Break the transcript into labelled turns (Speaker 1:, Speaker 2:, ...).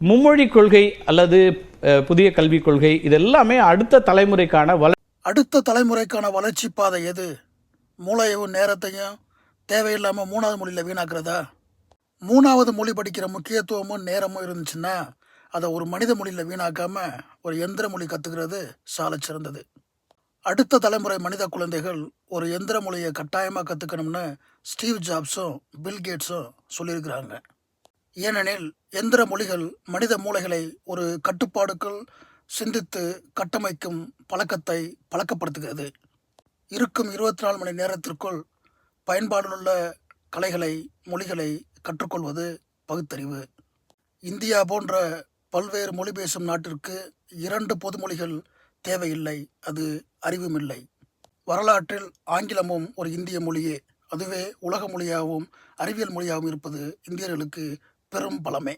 Speaker 1: மும்மொழி கொள்கை அல்லது புதிய கல்விக் கொள்கை இது எல்லாமே அடுத்த தலைமுறைக்கான வள
Speaker 2: அடுத்த தலைமுறைக்கான வளர்ச்சி பாதை எது? மூளையவும் நேரத்தையும் தேவையில்லாமல் மூணாவது மொழியில் வீணாக்குறதா? மூணாவது மொழி படிக்கிற முக்கியத்துவமும் நேரமும் இருந்துச்சுன்னா அதை ஒரு மனித மொழியில் வீணாக்காம ஒரு எந்திர மொழி கற்றுக்கிறது சாலச் சிறந்தது. அடுத்த தலைமுறை மனித குழந்தைகள் ஒரு எந்திர மொழியை கட்டாயமாக கற்றுக்கணும்னு ஸ்டீவ் ஜாப்ஸும் பில் கேட்ஸும் சொல்லியிருக்கிறாங்க. ஏனெனில் எந்திர மொழிகள் மனித மூளைகளை ஒரு கட்டுப்பாடுக்குள் சிந்தித்து கட்டமைக்கும் பழக்கத்தை பழக்கப்படுத்துகிறது. இருக்கும் இருபத்தி நாலு மணி நேரத்திற்குள் பயன்பாடுள்ள கலைகளை மொழிகளை கற்றுக்கொள்வது பகுத்தறிவு. இந்தியா போன்ற பல்வேறு மொழி பேசும் நாட்டிற்கு இரண்டு பொதுமொழிகள் தேவையில்லை அது அறிவுமில்லை. வரலாற்றில் ஆங்கிலமும் ஒரு இந்திய மொழியே அதுவே உலக மொழியாகவும் அறிவியல் மொழியாகவும் இருப்பது இந்தியர்களுக்கு பெரும் பலமே